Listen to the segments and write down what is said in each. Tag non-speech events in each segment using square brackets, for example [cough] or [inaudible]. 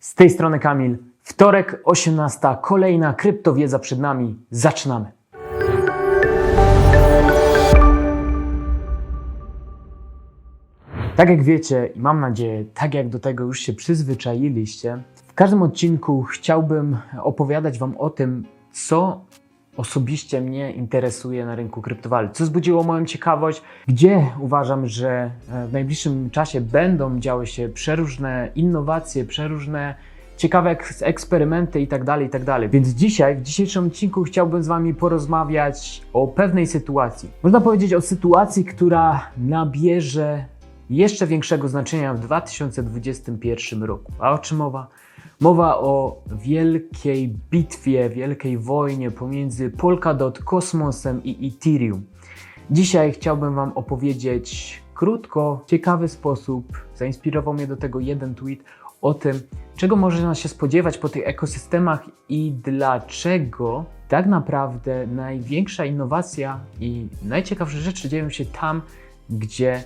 Z tej strony Kamil. Wtorek, 18. Kolejna kryptowiedza przed nami. Zaczynamy. Tak jak wiecie i mam nadzieję, tak jak do tego już się przyzwyczailiście, w każdym odcinku chciałbym opowiadać Wam o tym, co osobiście mnie interesuje na rynku kryptowalut, co wzbudziło moją ciekawość, gdzie uważam, że e, w najbliższym czasie będą działy się przeróżne innowacje, przeróżne ciekawe eks- eksperymenty itd., itd. Więc dzisiaj, w dzisiejszym odcinku chciałbym z Wami porozmawiać o pewnej sytuacji. Można powiedzieć o sytuacji, która nabierze jeszcze większego znaczenia w 2021 roku. A o czym mowa? Mowa o wielkiej bitwie, wielkiej wojnie pomiędzy Polkadot, Kosmosem i Ethereum. Dzisiaj chciałbym Wam opowiedzieć krótko, w ciekawy sposób. Zainspirował mnie do tego jeden tweet o tym, czego można się spodziewać po tych ekosystemach i dlaczego tak naprawdę największa innowacja i najciekawsze rzeczy dzieją się tam, gdzie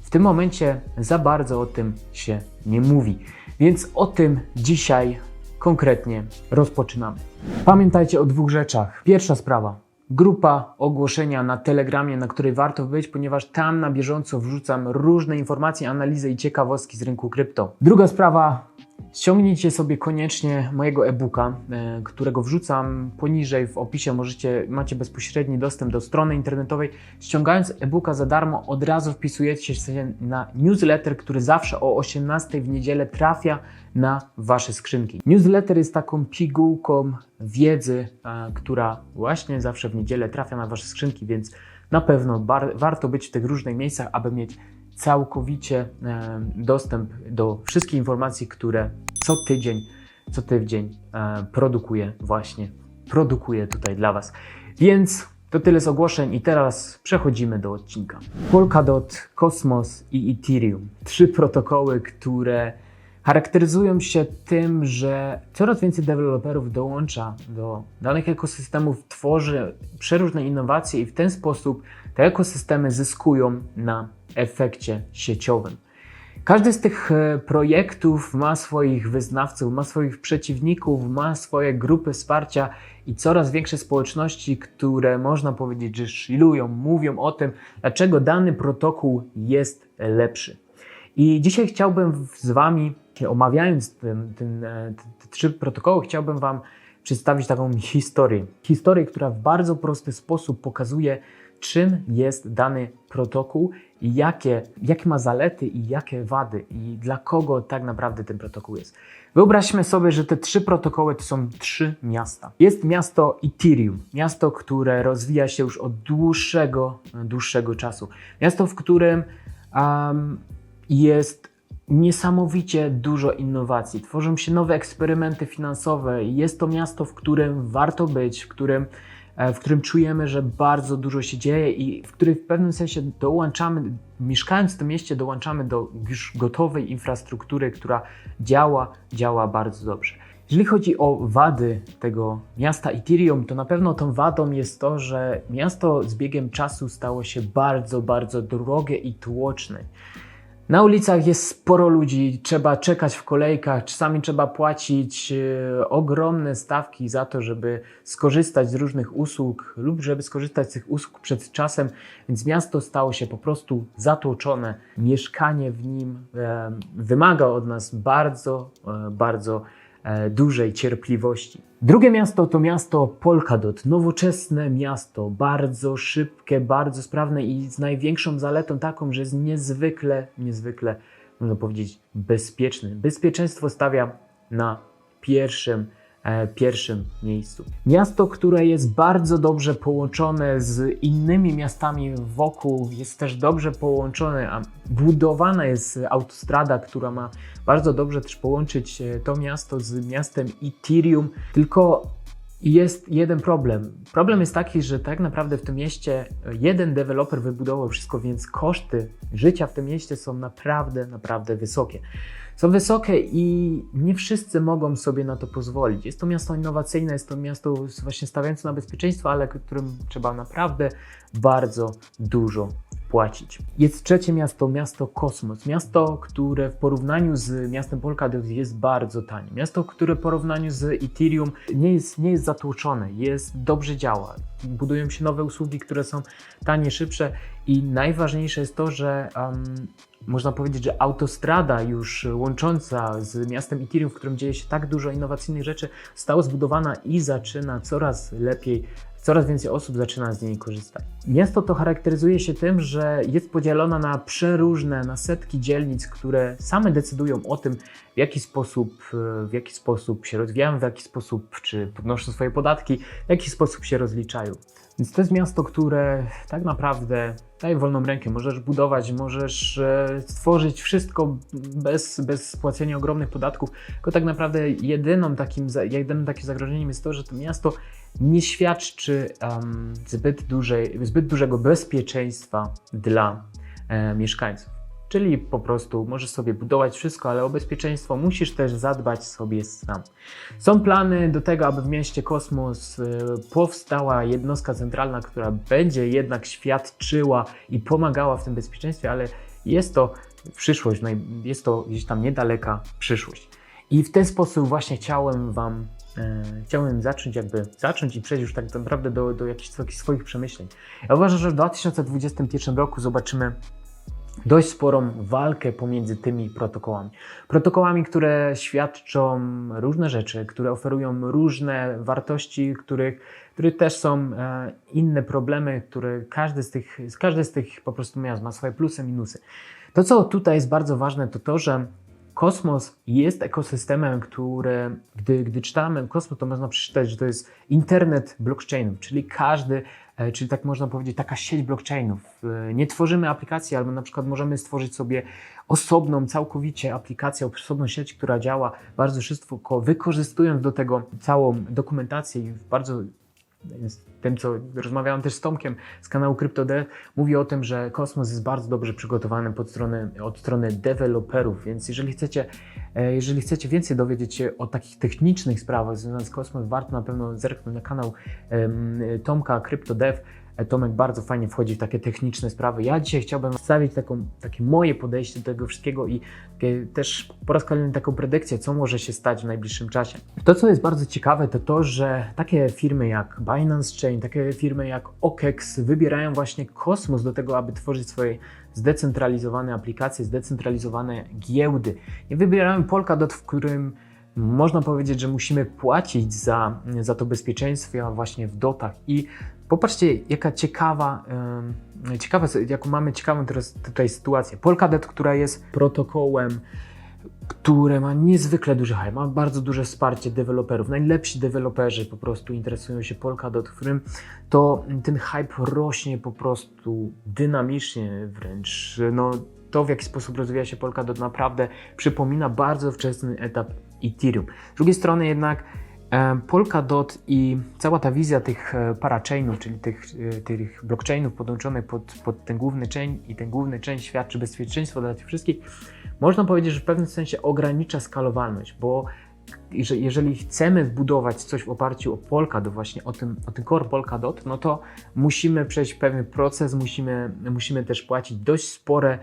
w tym momencie za bardzo o tym się nie mówi. Więc o tym dzisiaj konkretnie rozpoczynamy. Pamiętajcie o dwóch rzeczach. Pierwsza sprawa. Grupa ogłoszenia na Telegramie, na której warto być, ponieważ tam na bieżąco wrzucam różne informacje, analizy i ciekawostki z rynku krypto. Druga sprawa. Ściągnijcie sobie koniecznie mojego e-booka, e, którego wrzucam poniżej w opisie. Możecie, macie bezpośredni dostęp do strony internetowej. Ściągając e-booka za darmo, od razu wpisujecie się na newsletter, który zawsze o 18 w niedzielę trafia na Wasze skrzynki. Newsletter jest taką pigułką wiedzy, e, która właśnie zawsze w niedzielę trafia na Wasze skrzynki, więc na pewno warto być w tych różnych miejscach, aby mieć całkowicie e, dostęp do wszystkich informacji, które co tydzień, co tydzień e, produkuję właśnie, produkuję tutaj dla Was. Więc to tyle z ogłoszeń i teraz przechodzimy do odcinka. Polkadot, Cosmos i Ethereum. Trzy protokoły, które charakteryzują się tym, że coraz więcej deweloperów dołącza do danych ekosystemów, tworzy przeróżne innowacje i w ten sposób te ekosystemy zyskują na efekcie sieciowym. Każdy z tych e, projektów ma swoich wyznawców, ma swoich przeciwników, ma swoje grupy wsparcia i coraz większe społeczności, które można powiedzieć, że szlilują, mówią o tym, dlaczego dany protokół jest lepszy. I dzisiaj chciałbym z Wami, omawiając ten, ten, e, te, trzy protokoły, chciałbym Wam przedstawić taką historię. Historię, która w bardzo prosty sposób pokazuje, czym jest dany protokół i jakie, jakie ma zalety i jakie wady i dla kogo tak naprawdę ten protokół jest. Wyobraźmy sobie, że te trzy protokoły to są trzy miasta. Jest miasto Ethereum, miasto, które rozwija się już od dłuższego, dłuższego czasu. Miasto, w którym um, jest niesamowicie dużo innowacji. Tworzą się nowe eksperymenty finansowe. Jest to miasto, w którym warto być, w którym, e, w którym czujemy, że bardzo dużo się dzieje i w którym w pewnym sensie dołączamy, mieszkając w tym mieście, dołączamy do już gotowej infrastruktury, która działa, działa bardzo dobrze. Jeżeli chodzi o wady tego miasta Ethereum, to na pewno tą wadą jest to, że miasto z biegiem czasu stało się bardzo, bardzo drogie i tłoczne. Na ulicach jest sporo ludzi, trzeba czekać w kolejkach, czasami trzeba płacić e, ogromne stawki za to, żeby skorzystać z różnych usług lub żeby skorzystać z tych usług przed czasem, więc miasto stało się po prostu zatłoczone. Mieszkanie w nim e, wymaga od nas bardzo, e, bardzo dużej cierpliwości. Drugie miasto to miasto Polkadot, nowoczesne miasto, bardzo szybkie, bardzo sprawne i z największą zaletą taką, że jest niezwykle, niezwykle, można powiedzieć, bezpieczny. Bezpieczeństwo stawia na pierwszym, e, pierwszym miejscu. Miasto, które jest bardzo dobrze połączone z innymi miastami wokół, jest też dobrze połączone, a budowana jest autostrada, która ma bardzo dobrze też połączyć e, to miasto z miastem Ethereum, tylko jest jeden problem. Problem jest taki, że tak naprawdę w tym mieście jeden deweloper wybudował wszystko, więc koszty życia w tym mieście są naprawdę, naprawdę wysokie. Są wysokie i nie wszyscy mogą sobie na to pozwolić. Jest to miasto innowacyjne, jest to miasto właśnie stawiające na bezpieczeństwo, ale którym trzeba naprawdę bardzo dużo płacić. Jest trzecie miasto, miasto Kosmos. Miasto, które w porównaniu z miastem Polkadot jest bardzo tanie. Miasto, które w porównaniu z Ethereum nie jest, nie jest zatłoczone, jest dobrze działa. Budują się nowe usługi, które są tanie, szybsze i najważniejsze jest to, że um, można powiedzieć, że autostrada już łącząca z miastem Ethereum, w którym dzieje się tak dużo innowacyjnych rzeczy, została zbudowana i zaczyna coraz lepiej coraz więcej osób zaczyna z niej korzystać. Miasto to charakteryzuje się tym, że jest podzielone na przeróżne, na setki dzielnic, które same decydują o tym, w jaki sposób, w jaki sposób się rozwijają, w jaki sposób, czy podnoszą swoje podatki, w jaki sposób się rozliczają. Więc to jest miasto, które tak naprawdę daje wolną rękę. Możesz budować, możesz e, stworzyć wszystko bez, bez płacenia ogromnych podatków. Tylko tak naprawdę jedyną takim, jedynym takim zagrożeniem jest to, że to miasto nie świadczy um, zbyt, dużej, zbyt dużego bezpieczeństwa dla e, mieszkańców. Czyli po prostu możesz sobie budować wszystko, ale o bezpieczeństwo musisz też zadbać sobie sam. Są plany do tego, aby w mieście Kosmos e, powstała jednostka centralna, która będzie jednak świadczyła i pomagała w tym bezpieczeństwie, ale jest to przyszłość, jest to gdzieś tam niedaleka przyszłość. I w ten sposób właśnie chciałem Wam e, chciałem zacząć jakby, zacząć i przejść już tak naprawdę do, do jakichś swoich przemyśleń. Ja uważam, że w 2021 roku zobaczymy dość sporą walkę pomiędzy tymi protokołami. Protokołami, które świadczą różne rzeczy, które oferują różne wartości, których, których też są e, inne problemy, które każdy z tych, każdy z tych po prostu miast ma swoje plusy, minusy. To, co tutaj jest bardzo ważne, to to, że Kosmos jest ekosystemem, który, gdy, gdy czytamy kosmos, to można przeczytać, że to jest internet blockchainów, czyli każdy, czyli tak można powiedzieć, taka sieć blockchainów. E, nie tworzymy aplikacji, albo na przykład możemy stworzyć sobie osobną, całkowicie aplikację, osobną sieć, która działa bardzo szybko, wykorzystując do tego całą dokumentację i w bardzo tym, co rozmawiałem też z Tomkiem z kanału CryptoD, mówi o tym, że Kosmos jest bardzo dobrze przygotowany pod stronę, od strony deweloperów, więc jeżeli chcecie, e, jeżeli chcecie więcej dowiedzieć się o takich technicznych sprawach związanych z Kosmos, warto na pewno zerknąć na kanał um, Tomka CryptoDev. Tomek bardzo fajnie wchodzi w takie techniczne sprawy. Ja dzisiaj chciałbym przedstawić taką, takie moje podejście do tego wszystkiego i też po raz kolejny taką predykcję, co może się stać w najbliższym czasie. To, co jest bardzo ciekawe, to to, że takie firmy jak Binance Chain, takie firmy jak OKEX wybierają właśnie kosmos do tego, aby tworzyć swoje zdecentralizowane aplikacje, zdecentralizowane giełdy. Nie wybierają Polkadot, w którym można powiedzieć, że musimy płacić za, za to bezpieczeństwo właśnie w dotach i Popatrzcie, jaka ciekawa, ciekawa, jaką mamy ciekawą teraz tutaj sytuację. Polkadot, która jest protokołem, które ma niezwykle duży hype, ma bardzo duże wsparcie deweloperów. Najlepsi deweloperzy po prostu interesują się Polkadot, którym to ten hype rośnie po prostu dynamicznie wręcz. No, to, w jaki sposób rozwija się Polkadot, naprawdę przypomina bardzo wczesny etap Ethereum. Z drugiej strony jednak Polkadot i cała ta wizja tych e, parachainów, czyli tych, e, tych blockchainów podłączonych pod, pod ten główny chain i ten główny chain świadczy bezpieczeństwo dla tych wszystkich, można powiedzieć, że w pewnym sensie ogranicza skalowalność, bo jeżeli chcemy wbudować coś w oparciu o Polkadot, właśnie o tym, o tym core Polkadot, no to musimy przejść pewien proces, musimy, musimy też płacić dość spore,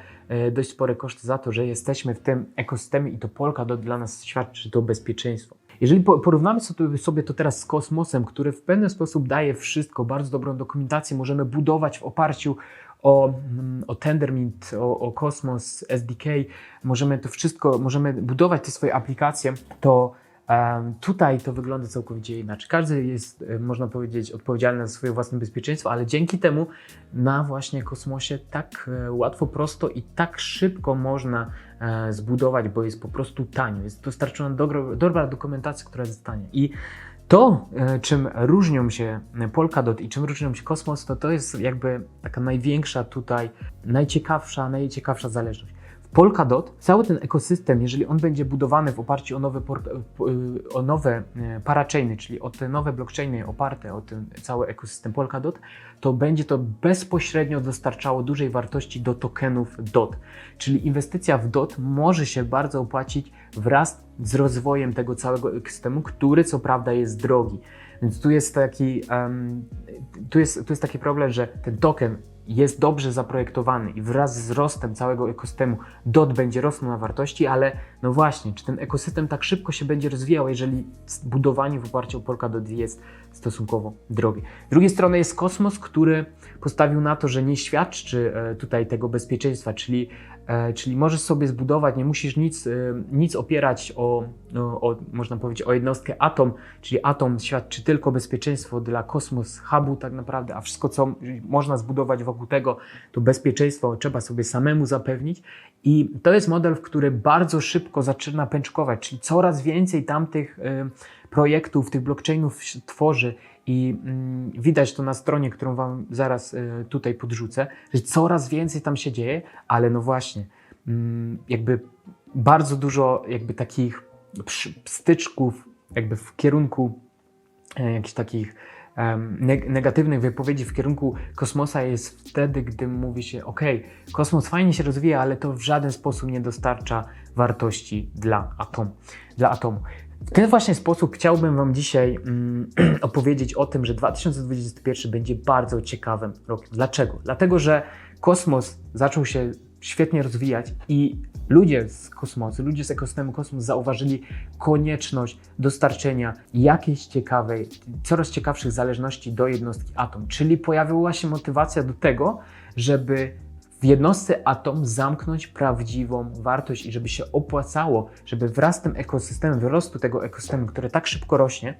dość spore koszty za to, że jesteśmy w tym ekosystemie i to Polkadot dla nas świadczy to bezpieczeństwo. Jeżeli porównamy sobie to teraz z kosmosem, który w pewien sposób daje wszystko, bardzo dobrą dokumentację, możemy budować w oparciu o, mm, o Tendermint, o, o Cosmos SDK, możemy to wszystko, możemy budować te swoje aplikacje, to Tutaj to wygląda całkowicie inaczej. Każdy jest, e, można powiedzieć, odpowiedzialny za swoje własne bezpieczeństwo, ale dzięki temu na właśnie kosmosie tak e, łatwo, prosto i tak szybko można e, zbudować, bo jest po prostu tanio. Jest dostarczona dobra, dokumentacja, która jest tania. I to, czym różnią się Polkadot i czym różnią się Kosmos, to to jest jakby taka największa tutaj, najciekawsza, najciekawsza zależność. Polkadot, cały ten ekosystem, jeżeli on będzie budowany w oparciu o nowe, o nowe e, parachainy, czyli o te nowe blockchainy oparte o ten cały ekosystem Polkadot, to będzie to bezpośrednio dostarczało dużej wartości do tokenów DOT. Czyli inwestycja w DOT może się bardzo opłacić wraz z rozwojem tego całego ekosystemu, który co prawda jest drogi. Więc tu jest taki, um, tu jest, tu jest taki problem, że ten token jest dobrze zaprojektowany i wraz z wzrostem całego ekosystemu DOT będzie rosnął na wartości, ale no właśnie, czy ten ekosystem tak szybko się będzie rozwijał, jeżeli budowanie w oparciu o Polkadot jest stosunkowo drogie. Z drugiej strony jest kosmos, który postawił na to, że nie świadczy e, tutaj tego bezpieczeństwa, czyli, czyli możesz sobie zbudować, nie musisz nic, e, nic opierać o, o, o, można powiedzieć, o jednostkę Atom, czyli Atom świadczy tylko bezpieczeństwo dla Kosmos Hubu tak naprawdę, a wszystko, co można zbudować wokół tego, to bezpieczeństwo trzeba sobie samemu zapewnić. I to jest model, w który bardzo szybko zaczyna pęczkować, czyli coraz więcej tamtych y, projektów, tych blockchainów tworzy i mm, widać to na stronie, którą Wam zaraz y, tutaj podrzucę, że coraz więcej tam się dzieje, ale no właśnie, mm, jakby bardzo dużo jakby takich styczków jakby w kierunku e, jakichś takich negatywnych wypowiedzi w kierunku kosmosa jest wtedy, gdy mówi się, ok, kosmos fajnie się rozwija, ale to w żaden sposób nie dostarcza wartości dla atomu. Dla atomu. W ten właśnie sposób chciałbym Wam dzisiaj mm, [clears throat] opowiedzieć o tym, że 2021 będzie bardzo ciekawym rokiem. Dlaczego? Dlatego, że kosmos zaczął się świetnie rozwijać i ludzie z kosmosu, ludzie z ekosystemu kosmos zauważyli konieczność dostarczenia jakiejś ciekawej, coraz ciekawszych zależności do jednostki atom. Czyli pojawiła się motywacja do tego, żeby w jednostce atom zamknąć prawdziwą wartość i żeby się opłacało, żeby wraz z tym ekosystemem, wzrostu tego ekosystemu, który tak szybko rośnie,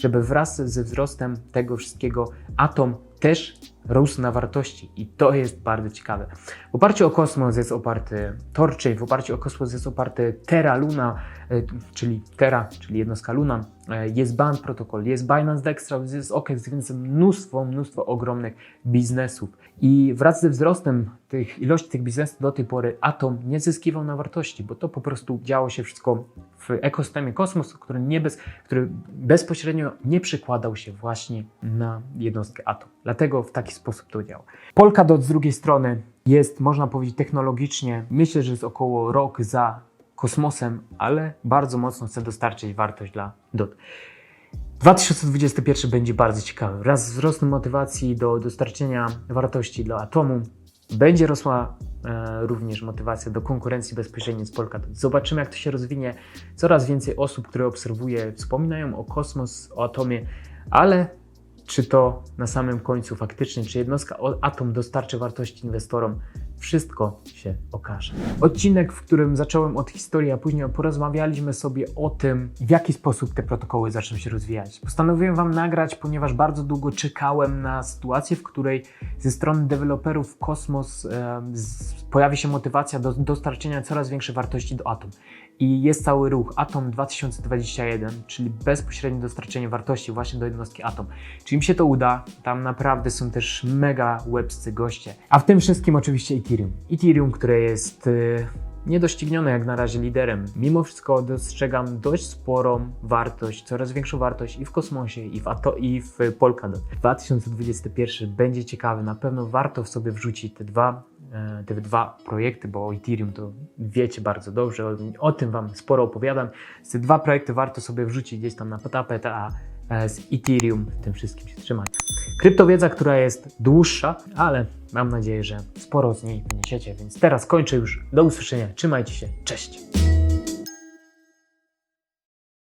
żeby wraz ze wzrostem tego wszystkiego atom też rósł na wartości. I to jest bardzo ciekawe. W oparciu o kosmos jest oparty Torchain, w oparciu o kosmos jest oparty Terra Luna, e, czyli Terra, czyli jednostka Luna, e, jest Band Protocol, jest Binance Dextra, jest OKEX, więc mnóstwo, mnóstwo ogromnych biznesów. I wraz ze wzrostem tych ilości tych biznesów do tej pory Atom nie zyskiwał na wartości, bo to po prostu działo się wszystko w ekosystemie kosmosu, który, nie bez, który bezpośrednio nie przykładał się właśnie na jednostkę Atom. Dlatego w taki sposób to działa. Polkadot z drugiej strony jest, można powiedzieć, technologicznie, myślę, że jest około rok za kosmosem, ale bardzo mocno chce dostarczyć wartość dla DOT. 2021 będzie bardzo ciekawy. Wraz z motywacji do dostarczenia wartości dla atomu będzie rosła e, również motywacja do konkurencji bezpośredniej z Polkadot. Zobaczymy, jak to się rozwinie. Coraz więcej osób, które obserwuję, wspominają o kosmos, o atomie, ale czy to na samym końcu faktycznie, czy jednostka atom dostarczy wartości inwestorom, wszystko się okaże. Odcinek, w którym zacząłem od historii, a później porozmawialiśmy sobie o tym, w jaki sposób te protokoły zaczną się rozwijać. Postanowiłem Wam nagrać, ponieważ bardzo długo czekałem na sytuację, w której ze strony deweloperów Kosmos e, pojawi się motywacja do dostarczenia coraz większej wartości do Atom. I jest cały ruch Atom 2021, czyli bezpośrednie dostarczenie wartości właśnie do jednostki Atom. Czy im się to uda? Tam naprawdę są też mega łebscy goście. A w tym wszystkim oczywiście Ethereum. Ethereum, które jest y, niedoścignione jak na razie liderem. Mimo wszystko dostrzegam dość sporą wartość, coraz większą wartość i w kosmosie, i w, Ato, i w Polkadot. 2021 będzie ciekawy, na pewno warto w sobie wrzucić te dwa, te dwa projekty, bo o Ethereum to wiecie bardzo dobrze, o, o tym Wam sporo opowiadam. Te dwa projekty warto sobie wrzucić gdzieś tam na tapet, a e, z Ethereum w tym wszystkim się trzymać. Kryptowiedza, która jest dłuższa, ale mam nadzieję, że sporo z niej wyniesiecie, więc teraz kończę już. Do usłyszenia, trzymajcie się, cześć!